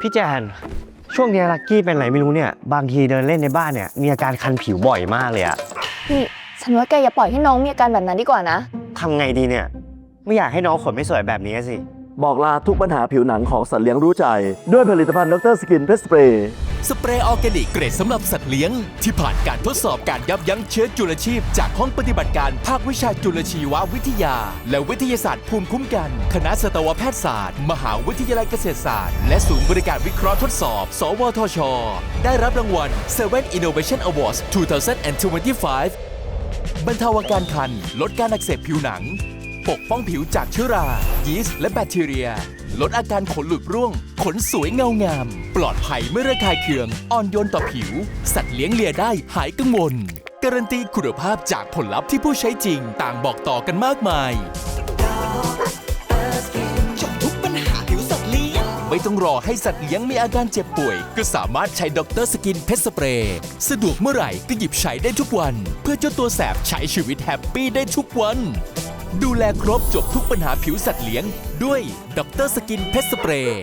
พี่แจนช่วงนี้ลักกี้เป็นไรไม่รู้เนี่ย บางทีเดินเล่นในบ้านเนี่ยมีอาการคันผิวบ่อยมากเลยอะนี่ฉันว่าแกอย่าปล่อยให้น้องมีอาการแบบนั้นดีกว่านะ ทำไงดีเนี่ย ไม่อยากให้น้องขนไม่สวยแบบนี้สิ บอกลาทุกปัญหาผิวหนังของสัตว์เลี้ยงรู้ใจ ด้วยผลิตภัณฑ์ดรสกินเพสสเปรย์สเปรย์ออร์แกนิกเกรดสำหรับสัตว์เลี้ยง ที่ผ่านการทดสอบการยับยั้งเชื้อจุลชีพ จากห้องปฏิบัติการภาควิชาจุลชีววิทยา และวิทยาศาสตร์ภูมิคุ้มกัน คณะสัตวแพทยศาสตร์ มหาวิทยาลัยเกษตรศาสตร์ และศูนย์บริการวิเคราะห์ทดสอบ สวทช ได้รับรางวัล7 Innovation Awards 2025 บรรเทาอาการคัน ลดการอักเสบผิวหนัง ปกป้องผิวจากเชื้อรา ยีสต์และแบคทีเรีย ลดอาการขนหลุดร่วง ขนสวยเงางาม ปลอดภัยไม่ระคายเคือง อ่อนโยนต่อผิว สัตว์เลี้ยงเลียได้หายกังวล การันตีคุณภาพจากผลลัพธ์ที่ผู้ใช้จริงต่างบอกต่อกันมากมาย จบทุกปัญหาผิวสัตว์เลี้ยง ไม่ต้องรอให้สัตว์เลี้ยงมีอาการเจ็บป่วย ก็สามารถใช้ด็อกเตอร์สกินเพชสเปรย์สะดวกเมื่อไหร่ก็หยิบใช้ได้ทุกวัน เพื่อเจ้าตัวแสบใช้ชีวิตแฮปปี้ได้ทุกวัน ดูแลครบจบทุกปัญหาผิวสัตว์เลี้ยง ด้วยด็อกเตอร์สกินเพชสเปรย์